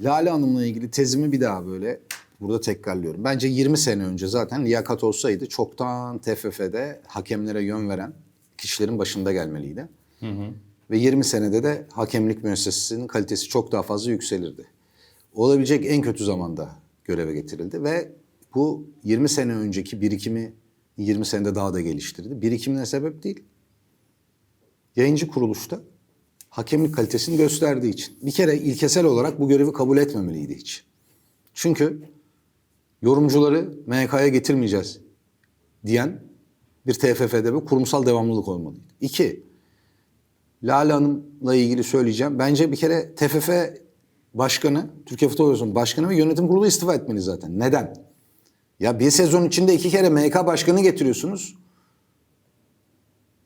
Lale Hanım'la ilgili tezimi bir daha böyle burada tekrarlıyorum. Bence 20 sene önce zaten liyakat olsaydı çoktan TFF'de hakemlere yön veren kişilerin başında gelmeliydi. Ve 20 senede de hakemlik müessesesinin kalitesi çok daha fazla yükselirdi. Olabilecek en kötü zamanda göreve getirildi ve bu 20 sene önceki birikimi 20 senede daha da geliştirdi. Birikimine sebep değil. Yayıncı kuruluşta hakemlik kalitesini gösterdiği için. Bir kere ilkesel olarak bu görevi kabul etmemeliydi hiç. Çünkü yorumcuları MHK'ya getirmeyeceğiz diyen bir TFF'de bir kurumsal devamlılık olmalıydı. İki, Lale Hanım'la ilgili söyleyeceğim. Bence bir kere TFF başkanı, Türkiye Futbol Federasyonu başkanı ve yönetim kurulu istifa etmeli zaten. Neden? Ya bir sezon içinde iki kere MHK başkanı getiriyorsunuz.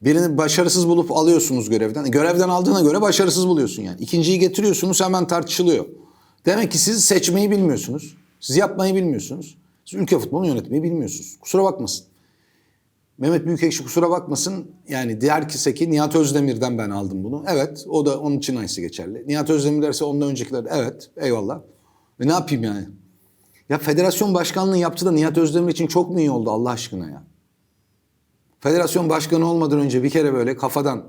Birini başarısız bulup alıyorsunuz görevden. Görevden aldığına göre başarısız buluyorsun yani. İkinciyi getiriyorsunuz hemen tartışılıyor. Demek ki siz seçmeyi bilmiyorsunuz. Siz yapmayı bilmiyorsunuz. Siz ülke futbolunu yönetmeyi bilmiyorsunuz. Kusura bakmasın. Mehmet Büyükekşi kusura bakmasın. Yani diğer ki Nihat Özdemir'den ben aldım bunu. Evet o da onun için aynısı geçerli. Nihat Özdemir derse ondan öncekiler evet eyvallah. Ve ne yapayım yani? Ya federasyon başkanlığı yaptı da Nihat Özdemir için çok mu iyi oldu Allah aşkına ya? Federasyon başkanı olmadan önce bir kere böyle kafadan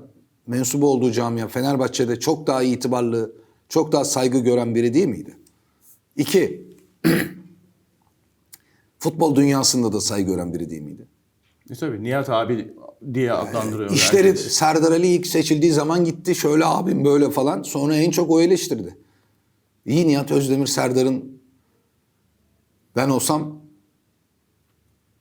mensubu olduğu camia Fenerbahçe'de çok daha itibarlı, çok daha saygı gören biri değil miydi? İki, futbol dünyasında da saygı gören biri değil miydi? E tabii Nihat abi diye adlandırıyor. İşleri herkes. Serdar Ali ilk seçildiği zaman gitti şöyle abim böyle falan. Sonra en çok o eleştirdi. İyi Nihat Özdemir Serdar'ın ben olsam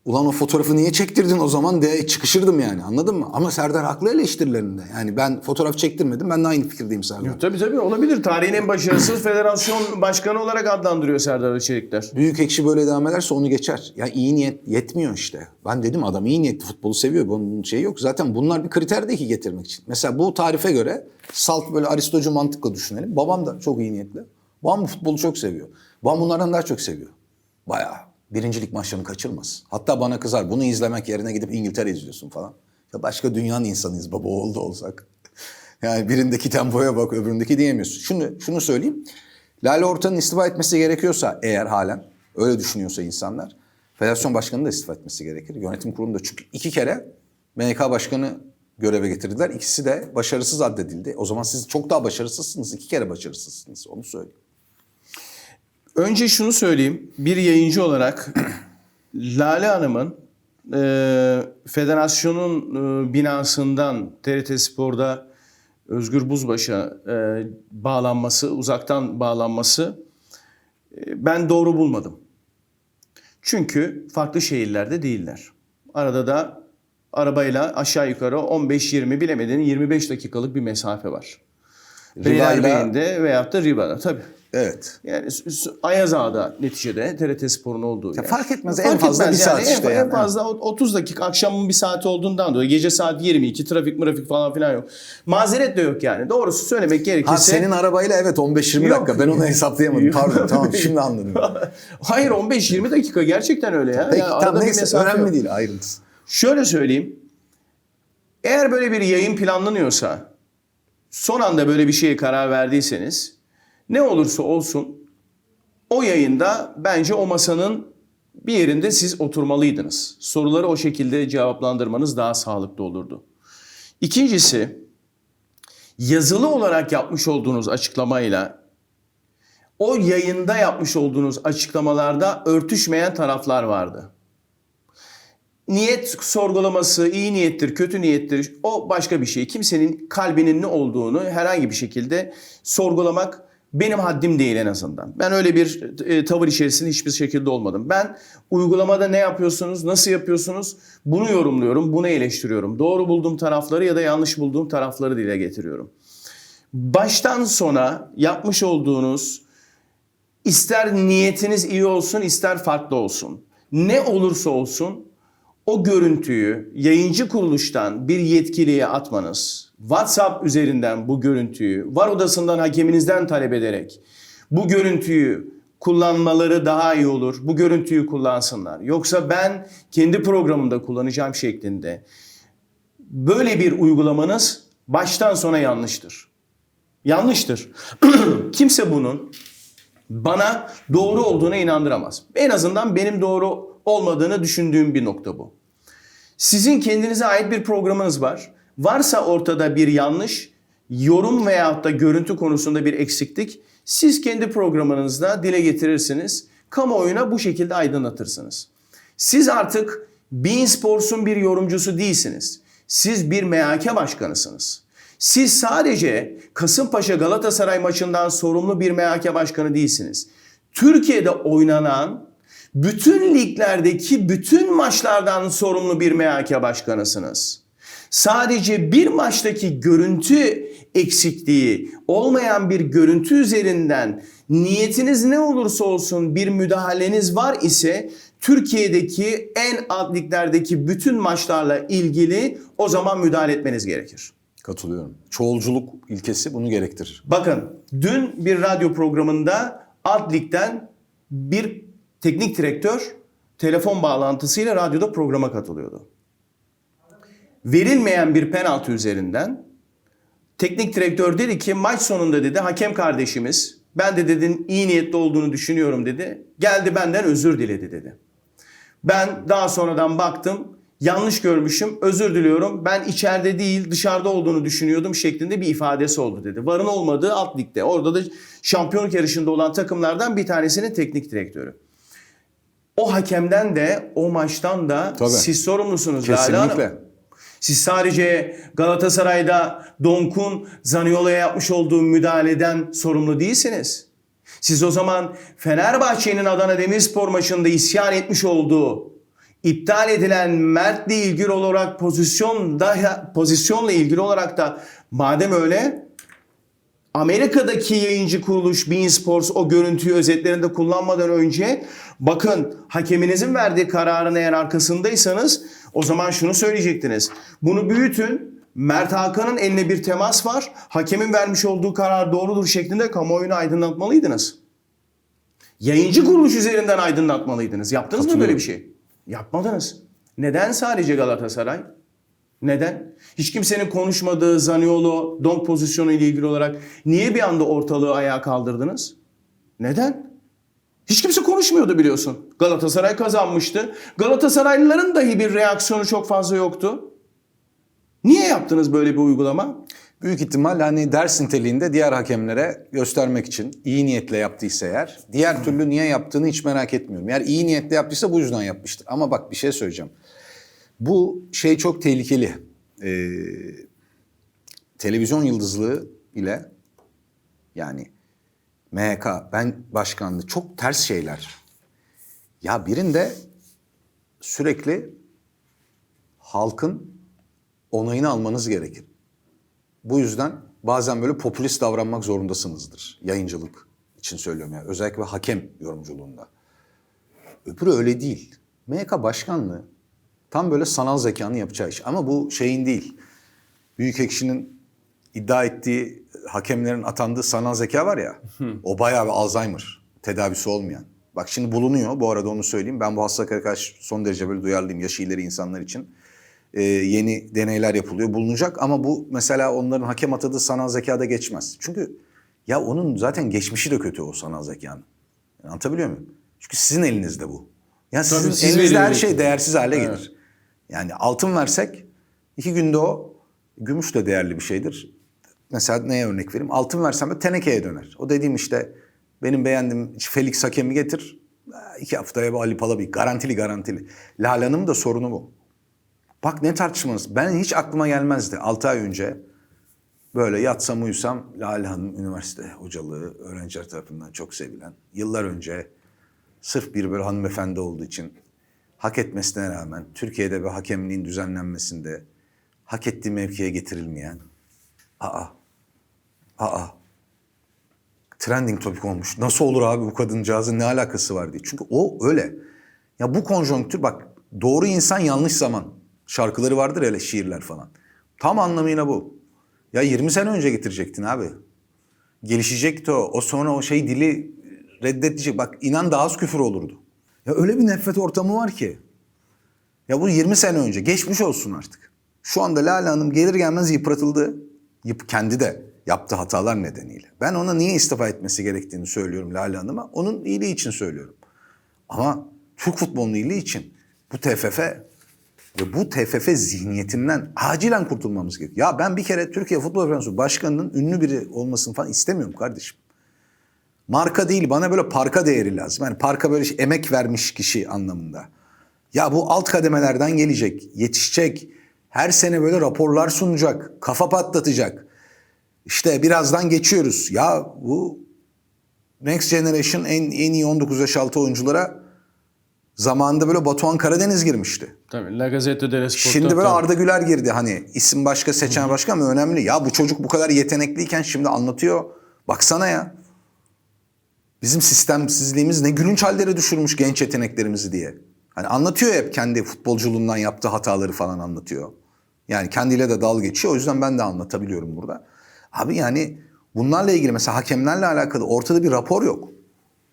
ulan o fotoğrafı niye çektirdin o zaman de çıkışırdım yani anladın mı? Ama Serdar haklı eleştirilerinde. Yani ben fotoğraf çektirmedim ben de aynı fikirdeyim Serdar. Tabii tabii olabilir. Tarihin en başarısız federasyon başkanı olarak adlandırıyor Serdar Açelikler. Büyük ekşi böyle devam ederse onu geçer. Ya iyi niyet yetmiyor işte. Ben dedim adam iyi niyetli futbolu seviyor. Bunun şeyi yok. Zaten bunlar bir kriter değil ki getirmek için. Mesela bu tarife göre salt böyle aristocu mantıkla düşünelim. Babam da çok iyi niyetli. Babam futbolu çok seviyor. Babam bunlardan daha çok seviyor. Bayağı. Birincilik maçlarını kaçırmaz. Hatta bana kızar. Bunu izlemek yerine gidip İngiltere izliyorsun falan. Ya başka dünyanın insanıyız baba oğul da olsak. Yani birindeki tempoya bak öbüründeki diyemiyorsun. Şunu, şunu söyleyeyim. Lale Orta'nın istifa etmesi gerekiyorsa eğer halen öyle düşünüyorsa insanlar federasyon başkanı da istifa etmesi gerekir. Yönetim kurulunda çünkü iki kere MHK başkanı göreve getirdiler. İkisi de başarısız addedildi. O zaman siz çok daha başarısızsınız. iki kere başarısızsınız. Onu söyleyeyim. Önce şunu söyleyeyim. Bir yayıncı olarak Lale Hanım'ın e, federasyonun e, binasından TRT Spor'da Özgür Buzbaş'a e, bağlanması, uzaktan bağlanması e, ben doğru bulmadım. Çünkü farklı şehirlerde değiller. Arada da arabayla aşağı yukarı 15-20 bilemedin 25 dakikalık bir mesafe var. Beylerbeyi'nde veyahut da Riva'da tabii. Evet. Yani Ayaz Ağa'da neticede TRT Spor'un olduğu yer. fark etmez, en fazla bir saat en- işte En, yani. fazla o- 30 dakika akşamın bir saati olduğundan dolayı gece saat 22 trafik mırafik falan filan yok. Mazeret de yok yani. Doğrusu söylemek gerekirse. Ha senin arabayla evet 15-20 Yok. dakika. Ben onu hesaplayamadım. Pardon tamam şimdi anladım. Hayır 15-20 dakika gerçekten öyle ya. Peki Yani bir neyse önemli yok. değil ayrıntısı. Şöyle söyleyeyim. Eğer böyle bir yayın planlanıyorsa, son anda böyle bir şeye karar verdiyseniz, ne olursa olsun o yayında bence o masanın bir yerinde siz oturmalıydınız. Soruları o şekilde cevaplandırmanız daha sağlıklı olurdu. İkincisi, yazılı olarak yapmış olduğunuz açıklamayla o yayında yapmış olduğunuz açıklamalarda örtüşmeyen taraflar vardı. Niyet sorgulaması iyi niyettir, kötü niyettir o başka bir şey. Kimsenin kalbinin ne olduğunu herhangi bir şekilde sorgulamak benim haddim değil en azından. Ben öyle bir e, tavır içerisinde hiçbir şekilde olmadım. Ben uygulamada ne yapıyorsunuz, nasıl yapıyorsunuz bunu yorumluyorum, bunu eleştiriyorum. Doğru bulduğum tarafları ya da yanlış bulduğum tarafları dile getiriyorum. Baştan sona yapmış olduğunuz İster niyetiniz iyi olsun, ister farklı olsun. Ne olursa olsun o görüntüyü yayıncı kuruluştan bir yetkiliye atmanız, WhatsApp üzerinden bu görüntüyü, var odasından hakeminizden talep ederek bu görüntüyü kullanmaları daha iyi olur. Bu görüntüyü kullansınlar. Yoksa ben kendi programımda kullanacağım şeklinde böyle bir uygulamanız baştan sona yanlıştır. Yanlıştır. Kimse bunun bana doğru olduğuna inandıramaz. En azından benim doğru olmadığını düşündüğüm bir nokta bu. Sizin kendinize ait bir programınız var. Varsa ortada bir yanlış, yorum veyahut da görüntü konusunda bir eksiklik siz kendi programınızda dile getirirsiniz. Kamuoyuna bu şekilde aydınlatırsınız. Siz artık Bein Sports'un bir yorumcusu değilsiniz. Siz bir MHK başkanısınız. Siz sadece Kasımpaşa Galatasaray maçından sorumlu bir MHK başkanı değilsiniz. Türkiye'de oynanan bütün liglerdeki bütün maçlardan sorumlu bir MHK başkanısınız. Sadece bir maçtaki görüntü eksikliği, olmayan bir görüntü üzerinden niyetiniz ne olursa olsun bir müdahaleniz var ise Türkiye'deki en alt liglerdeki bütün maçlarla ilgili o zaman müdahale etmeniz gerekir. Katılıyorum. Çoğulculuk ilkesi bunu gerektirir. Bakın dün bir radyo programında alt ligden bir teknik direktör telefon bağlantısıyla radyoda programa katılıyordu. Verilmeyen bir penaltı üzerinden teknik direktör dedi ki maç sonunda dedi hakem kardeşimiz ben de dedin iyi niyetli olduğunu düşünüyorum dedi. Geldi benden özür diledi dedi. Ben daha sonradan baktım yanlış görmüşüm özür diliyorum ben içeride değil dışarıda olduğunu düşünüyordum şeklinde bir ifadesi oldu dedi. Varın olmadığı alt ligde orada da şampiyonluk yarışında olan takımlardan bir tanesinin teknik direktörü. O hakemden de o maçtan da Tabii. siz sorumlusunuz Lale Hanım. Kesinlikle. Siz sadece Galatasaray'da Donk'un Zaniolo'ya yapmış olduğu müdahaleden sorumlu değilsiniz. Siz o zaman Fenerbahçe'nin Adana Demirspor maçında isyan etmiş olduğu iptal edilen Mert'le ilgili olarak pozisyonda pozisyonla ilgili olarak da madem öyle Amerika'daki yayıncı kuruluş Bein Sports o görüntüyü özetlerinde kullanmadan önce bakın hakeminizin verdiği kararın eğer arkasındaysanız o zaman şunu söyleyecektiniz. Bunu büyütün. Mert Hakan'ın eline bir temas var. Hakemin vermiş olduğu karar doğrudur şeklinde kamuoyunu aydınlatmalıydınız. Yayıncı kuruluş üzerinden aydınlatmalıydınız. Yaptınız mı böyle bir şey? Yapmadınız. Neden sadece Galatasaray? Neden? Hiç kimsenin konuşmadığı Zaniolo donk pozisyonu ile ilgili olarak niye bir anda ortalığı ayağa kaldırdınız? Neden? Hiç kimse konuşmuyordu biliyorsun. Galatasaray kazanmıştı. Galatasaraylıların dahi bir reaksiyonu çok fazla yoktu. Niye yaptınız böyle bir uygulama? Büyük ihtimal hani ders niteliğinde diğer hakemlere göstermek için iyi niyetle yaptıysa eğer. Diğer türlü niye yaptığını hiç merak etmiyorum. Eğer iyi niyetle yaptıysa bu yüzden yapmıştır. Ama bak bir şey söyleyeceğim. Bu şey çok tehlikeli. Ee, televizyon yıldızlığı ile yani MHK, ben başkanlığı çok ters şeyler. Ya birinde sürekli halkın onayını almanız gerekir. Bu yüzden bazen böyle popülist davranmak zorundasınızdır. Yayıncılık için söylüyorum ya. Özellikle hakem yorumculuğunda. Öbürü öyle değil. MHK başkanlığı tam böyle sanal zekanın yapacağı iş. Ama bu şeyin değil. Büyük Ekşi'nin iddia ettiği hakemlerin atandığı sanal zeka var ya. o bayağı bir Alzheimer tedavisi olmayan. Bak şimdi bulunuyor bu arada onu söyleyeyim. Ben bu hastalığa karşı son derece böyle duyarlıyım yaşı ileri insanlar için. Ee, yeni deneyler yapılıyor bulunacak ama bu mesela onların hakem atadığı sanal zekada geçmez. Çünkü ya onun zaten geçmişi de kötü o sanal zekanın. Yani anlatabiliyor muyum? Çünkü sizin elinizde bu. Ya sizin siz elinizde her şey değersiz hale Evet. Yani altın versek iki günde o gümüş de değerli bir şeydir. Mesela neye örnek vereyim? Altın versem de tenekeye döner. O dediğim işte benim beğendiğim Felix Hakem'i getir. iki haftaya bir Ali Palabıyık. Garantili garantili. Lala'nın da sorunu bu. Bak ne tartışmanız. Ben hiç aklıma gelmezdi 6 ay önce. Böyle yatsam uyusam Lale Hanım üniversite hocalığı öğrenciler tarafından çok sevilen. Yıllar önce sırf bir böyle hanımefendi olduğu için hak etmesine rağmen Türkiye'de bir hakemliğin düzenlenmesinde hak ettiği mevkiye getirilmeyen aa aa trending topik olmuş. Nasıl olur abi bu kadıncağızın ne alakası var diye. Çünkü o öyle. Ya bu konjonktür bak doğru insan yanlış zaman. Şarkıları vardır öyle şiirler falan. Tam anlamıyla bu. Ya 20 sene önce getirecektin abi. Gelişecekti o. O sonra o şey dili reddedecek. Bak inan daha az küfür olurdu. Ya öyle bir nefret ortamı var ki. Ya bu 20 sene önce. Geçmiş olsun artık. Şu anda Lale Hanım gelir gelmez yıpratıldı. Yıp, kendi de Yaptığı hatalar nedeniyle. Ben ona niye istifa etmesi gerektiğini söylüyorum Lale Hanım'a. Onun iyiliği için söylüyorum. Ama Türk futbolunun iyiliği için bu TFF ve bu TFF zihniyetinden acilen kurtulmamız gerekiyor. Ya ben bir kere Türkiye Futbol Federasyonu Başkanı'nın ünlü biri olmasını falan istemiyorum kardeşim. Marka değil bana böyle parka değeri lazım. Yani parka böyle şey- emek vermiş kişi anlamında. Ya bu alt kademelerden gelecek, yetişecek. Her sene böyle raporlar sunacak, kafa patlatacak. İşte birazdan geçiyoruz. Ya bu Next Generation en, en iyi 19 yaş altı oyunculara zamanında böyle Batuhan Karadeniz girmişti. Tabii La Gazzetta dello Sport'ta. Şimdi böyle tabii. Arda Güler girdi. Hani isim başka seçen başka ama önemli. Ya bu çocuk bu kadar yetenekliyken şimdi anlatıyor. Baksana ya. Bizim sistemsizliğimiz ne gülünç hallere düşürmüş genç yeteneklerimizi diye. Hani anlatıyor hep kendi futbolculuğundan yaptığı hataları falan anlatıyor. Yani kendiyle de dal geçiyor. O yüzden ben de anlatabiliyorum burada. Abi yani bunlarla ilgili mesela hakemlerle alakalı ortada bir rapor yok.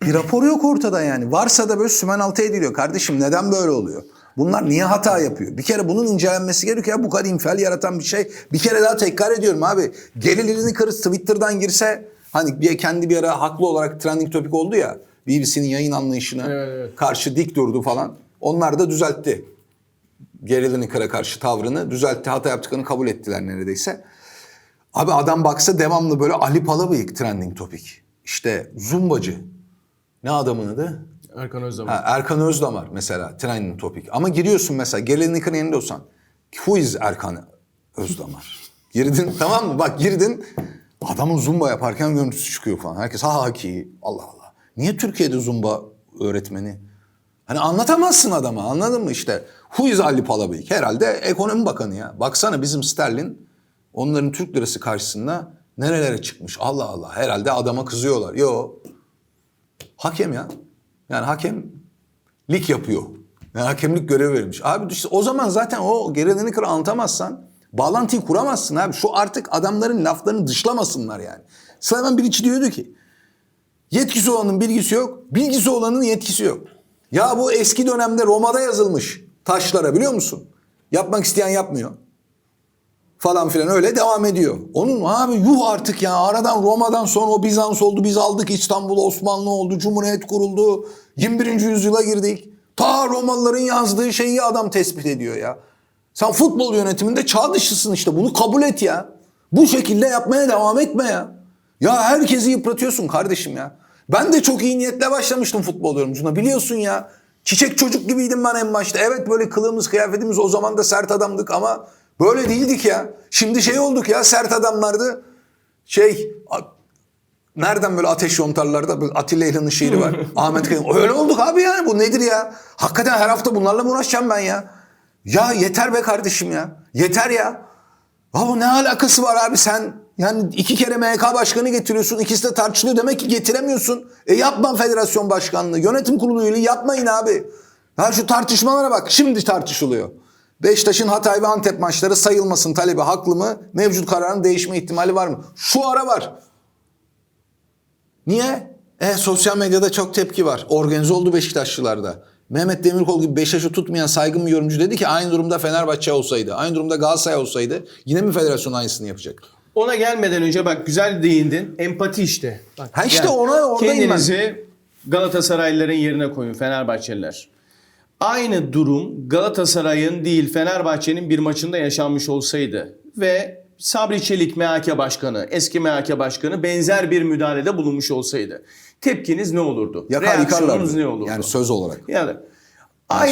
Bir rapor yok ortada yani. Varsa da böyle sümen altı ediliyor. Kardeşim neden böyle oluyor? Bunlar niye hata yapıyor? Bir kere bunun incelenmesi gerekiyor. Ya bu kadar infial yaratan bir şey. Bir kere daha tekrar ediyorum abi. Gerilerini kırıp Twitter'dan girse hani bir kendi bir ara haklı olarak trending topik oldu ya. BBC'nin yayın anlayışına Evet, evet. karşı dik durdu falan. Onlar da düzeltti. Gerilerini kıra karşı tavrını düzeltti. Hata yaptıklarını kabul ettiler neredeyse. Abi adam baksa devamlı böyle Ali Palabıyık trending topik. İşte Zumbacı. Ne adamın adı? Erkan Özdemir. Ha, Erkan Özdamar mesela trending topic. Ama giriyorsun mesela Gelenin yerinde olsan. Who is Erkan Özdamar? Girdin tamam mı? Bak girdin adamın zumba yaparken görüntüsü çıkıyor falan. Herkes ha ha ki Allah Allah. Niye Türkiye'de zumba öğretmeni? Hani anlatamazsın adama anladın mı işte. Who is Ali Palabıyık? Herhalde ekonomi bakanı ya. Baksana bizim sterlin onların Türk lirası karşısında nerelere çıkmış. Allah Allah herhalde adama kızıyorlar. Yo Hakem ya. Yani hakem lig yapıyor. Yani hakemlik görevi verilmiş. Abi işte o zaman zaten o gerileni kır anlatamazsan bağlantıyı kuramazsın abi. Şu artık adamların laflarını dışlamasınlar yani. Süleyman Bilic diyordu ki yetkisi olanın bilgisi yok, bilgisi olanın yetkisi yok. Ya bu eski dönemde Roma'da yazılmış taşlara biliyor musun? Yapmak isteyen yapmıyor falan filan öyle devam ediyor. Onun abi yuh artık ya aradan Roma'dan sonra o Bizans oldu biz aldık İstanbul Osmanlı oldu Cumhuriyet kuruldu 21. yüzyıla girdik. Ta Romalıların yazdığı şeyi adam tespit ediyor ya. Sen futbol yönetiminde çağ dışısın işte bunu kabul et ya. Bu şekilde yapmaya devam etme ya. Ya herkesi yıpratıyorsun kardeşim ya. Ben de çok iyi niyetle başlamıştım futbol yorumcuna biliyorsun ya. Çiçek çocuk gibiydim ben en başta. Evet böyle kılığımız kıyafetimiz o zaman da sert adamdık ama böyle değildik ya. Şimdi şey olduk ya sert adamlardı. Şey nereden böyle ateş yontarlarda Atilla İlhan'ın şiiri var. Ahmet Kayın. Öyle olduk abi yani bu nedir ya? Hakikaten her hafta bunlarla mı uğraşacağım ben ya? Ya yeter be kardeşim ya. Yeter ya. Ya bu ne alakası var abi sen yani iki kere MHK başkanı getiriyorsun ikisi de tartışılıyor demek ki getiremiyorsun. E yapma federasyon başkanlığı yönetim kurulu üyeliği yapmayın abi. Ha şu tartışmalara bak şimdi tartışılıyor. Beşiktaş'ın Hatay ve Antep maçları sayılmasın talebi haklı mı? Mevcut kararın değişme ihtimali var mı? Şu ara var. Niye? E sosyal medyada çok tepki var. Organize oldu Beşiktaşlılarda. Mehmet Demirkol gibi Beşiktaş'ı tutmayan saygın bir yorumcu dedi ki aynı durumda Fenerbahçe olsaydı, aynı durumda Galatasaray olsaydı yine mi federasyon aynısını yapacak? Ona gelmeden önce bak güzel değindin. Empati işte. Bak, Ha işte ona- oradayım ben. Kendinizi Galatasaraylıların yerine koyun Fenerbahçeliler. Aynı durum Galatasaray'ın değil Fenerbahçe'nin bir maçında yaşanmış olsaydı ve Sabri Çelik MHK Başkanı, eski MHK Başkanı benzer bir müdahalede bulunmuş olsaydı tepkiniz ne olurdu? Yakar yıkarlardı. ne olurdu? Yani söz olarak. Yani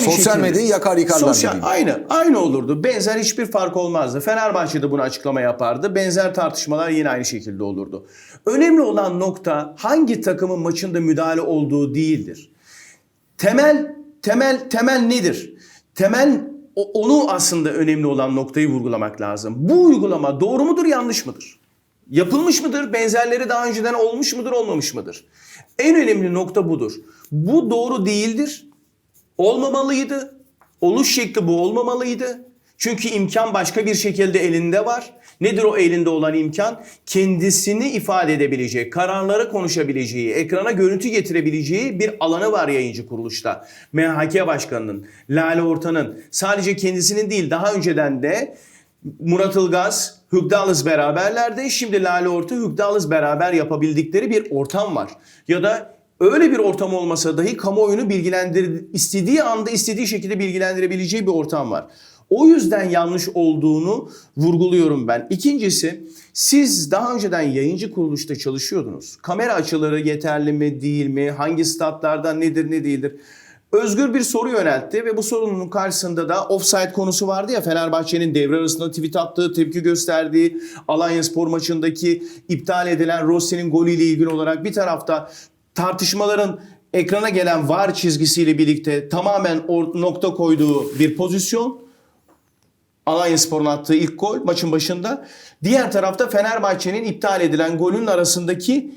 sosyal medyayı yakar yıkarlar Sosyal, gibiydi. aynı, aynı olurdu. Benzer hiçbir fark olmazdı. Fenerbahçe de bunu açıklama yapardı. Benzer tartışmalar yine aynı şekilde olurdu. Önemli olan nokta hangi takımın maçında müdahale olduğu değildir. Temel temel temel nedir? Temel onu aslında önemli olan noktayı vurgulamak lazım. Bu uygulama doğru mudur, yanlış mıdır? Yapılmış mıdır? Benzerleri daha önceden olmuş mudur, olmamış mıdır? En önemli nokta budur. Bu doğru değildir olmamalıydı. Oluş şekli bu olmamalıydı. Çünkü imkan başka bir şekilde elinde var. Nedir o elinde olan imkan? Kendisini ifade edebileceği, kararları konuşabileceği, ekrana görüntü getirebileceği bir alanı var yayıncı kuruluşta. MHK Başkanı'nın, Lale Ortan'ın sadece kendisinin değil daha önceden de Murat Ilgaz, Hugdalız beraberlerdi. Şimdi Lale Orta, Hugdalız beraber yapabildikleri bir ortam var. Ya da öyle bir ortam olmasa dahi kamuoyunu bilgilendir istediği anda istediği şekilde bilgilendirebileceği bir ortam var. O yüzden yanlış olduğunu vurguluyorum ben. İkincisi siz daha önceden yayıncı kuruluşta çalışıyordunuz. Kamera açıları yeterli mi değil mi? Hangi statlarda nedir ne değildir? Özgür bir soru yöneltti ve bu sorunun karşısında da offside konusu vardı ya Fenerbahçe'nin devre arasında tweet attığı, tepki gösterdiği, Alanya Spor maçındaki iptal edilen Rossi'nin golüyle ilgili olarak bir tarafta tartışmaların ekrana gelen var çizgisiyle birlikte tamamen nokta koyduğu bir pozisyon. Alanya Spor'un attığı ilk gol maçın başında. Diğer tarafta Fenerbahçe'nin iptal edilen golün arasındaki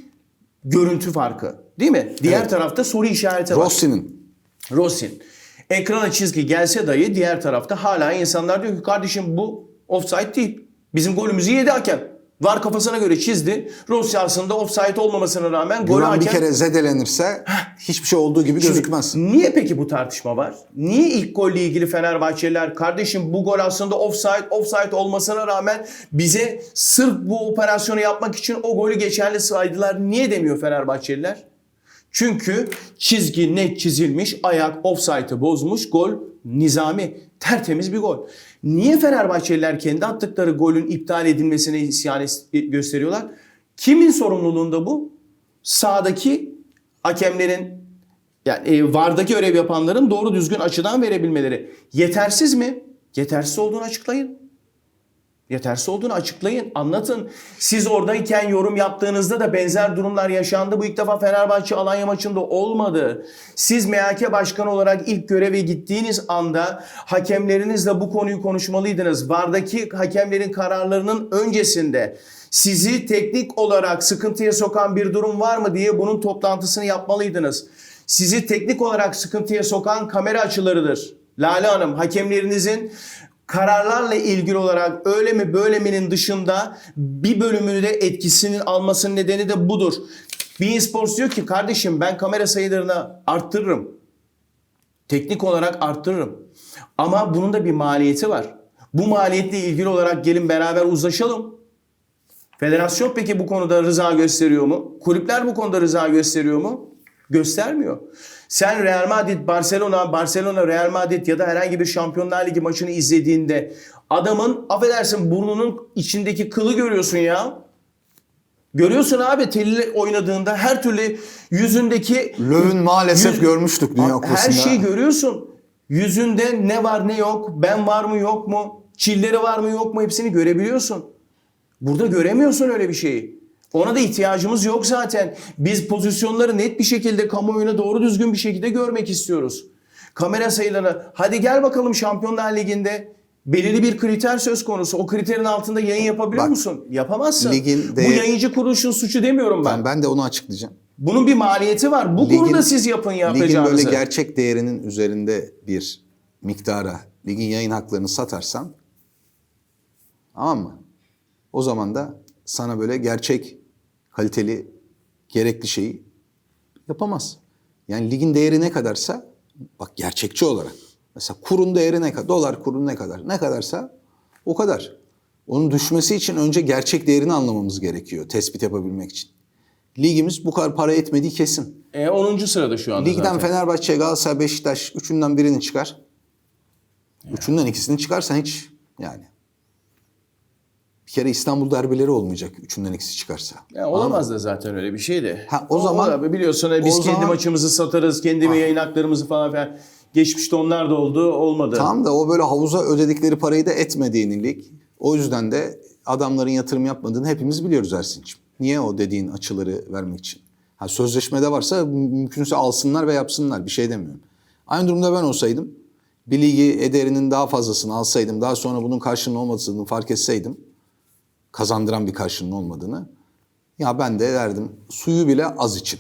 görüntü farkı. Değil mi? Diğer Evet. tarafta soru işareti var. Rossi'nin Rossin. Ekrana çizgi gelse dahi diğer tarafta hala insanlar diyor ki kardeşim bu offside değil. Bizim golümüzü yedi hakem. Var kafasına göre çizdi. Rossi aslında offside olmamasına rağmen golü Güven bir hakem... kere zedelenirse hiçbir şey olduğu gibi Şimdi gözükmez. Niye peki bu tartışma var? Niye ilk golle ilgili Fenerbahçeliler kardeşim bu gol aslında offside, offside olmasına rağmen bize sırf bu operasyonu yapmak için o golü geçerli saydılar. Niye demiyor Fenerbahçeliler? Çünkü çizgi net çizilmiş, ayak offside'ı bozmuş, gol nizami, tertemiz bir gol. Niye Fenerbahçeliler kendi attıkları golün iptal edilmesine isyan gösteriyorlar? Kimin sorumluluğunda bu? Sağdaki hakemlerin yani e, VAR'daki görev yapanların doğru düzgün açıdan verebilmeleri. Yetersiz mi? Yetersiz olduğunu açıklayın. Yetersiz olduğunu açıklayın, anlatın. Siz oradayken yorum yaptığınızda da benzer durumlar yaşandı. Bu ilk defa Fenerbahçe Alanya maçında olmadı. Siz MHK Başkanı olarak ilk göreve gittiğiniz anda hakemlerinizle bu konuyu konuşmalıydınız. VAR'daki hakemlerin kararlarının öncesinde sizi teknik olarak sıkıntıya sokan bir durum var mı diye bunun toplantısını yapmalıydınız. Sizi teknik olarak sıkıntıya sokan kamera açılarıdır. Lale Hanım hakemlerinizin kararlarla ilgili olarak öyle mi böyle mi'nin dışında bir bölümünü de etkisinin almasının nedeni de budur. Bein Sports diyor ki kardeşim ben kamera sayılarını arttırırım. Teknik olarak arttırırım. Ama bunun da bir maliyeti var. Bu maliyetle ilgili olarak gelin beraber uzlaşalım. Federasyon peki bu konuda rıza gösteriyor mu? Kulüpler bu konuda rıza gösteriyor mu? Göstermiyor. Sen Real Madrid, Barcelona, Barcelona, Real Madrid ya da herhangi bir Şampiyonlar Ligi maçını izlediğinde adamın affedersin burnunun içindeki kılı görüyorsun ya. Görüyorsun abi telli oynadığında her türlü yüzündeki Löw'ün maalesef Yüz- görmüştük Dünya Her Kupası'nda. şeyi görüyorsun. Yüzünde ne var ne yok, ben var mı yok mu, çilleri var mı yok mu hepsini görebiliyorsun. Burada göremiyorsun öyle bir şeyi. Ona da ihtiyacımız yok zaten. Biz pozisyonları net bir şekilde kamuoyuna doğru düzgün bir şekilde görmek istiyoruz. Kamera sayıları hadi gel bakalım Şampiyonlar Ligi'nde belirli bir kriter söz konusu. O kriterin altında yayın yapabiliyor Bak, musun? Yapamazsın. ligin Bu değer- yayıncı kuruluşun suçu demiyorum ben. Ben, ben de onu açıklayacağım. Bunun bir maliyeti var. Bu Ligin- konuda siz yapın Ligin yapacağınızı. böyle gerçek değerinin üzerinde bir miktara ligin yayın haklarını satarsan tamam mı? O zaman da sana böyle gerçek kaliteli gerekli şeyi yapamaz. Yani ligin değeri ne kadarsa bak gerçekçi olarak mesela kurun değeri ne kadar dolar kuru ne kadar ne kadarsa o kadar. Onun düşmesi için önce gerçek değerini anlamamız gerekiyor tespit yapabilmek için. Ligimiz bu kadar para etmediği kesin. E, 10. sırada şu anda Ligden zaten. Fenerbahçe, Galatasaray, Beşiktaş üçünden birini çıkar. Üçünden ikisini çıkarsan hiç yani. Kere İstanbul derbileri olmayacak üçünden ikisi çıkarsa. Ya olamaz da zaten öyle bir şey de. Ha, o zaman- da biliyorsun hani biz o kendi zaman- maçımızı satarız, kendi yayın haklarımızı falan filan. Geçmişte onlar da oldu, olmadı. Tam da o böyle havuza ödedikleri parayı da etmediğini lig. O yüzden de adamların yatırım yapmadığını hepimiz biliyoruz Ersin'ciğim. Niye o dediğin açıları vermek için? Ha, sözleşmede varsa mümkünse alsınlar ve yapsınlar. Bir şey demiyorum. Aynı durumda ben olsaydım bir ligi ederinin daha fazlasını alsaydım daha sonra bunun karşılığının olmadığını fark etseydim kazandıran bir karşılığının olmadığını ya ben de derdim suyu bile az için.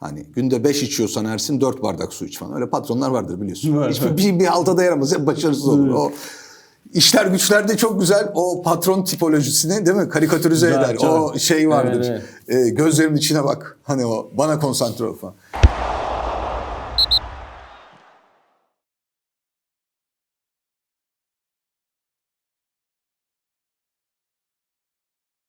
Hani günde 5 içiyorsan Ersin 4 bardak su iç falan. Öyle patronlar vardır biliyorsun. Var, Hiçbir var. bir, bir halta dayanamaz. Hep başarısız olur. O işler güçlerde çok güzel o patron tipolojisini değil mi? Karikatürize Güzel, eder. çok. O şey vardır. Evet, Ee, gözlerimin içine bak. Hani o bana konsantre ol falan.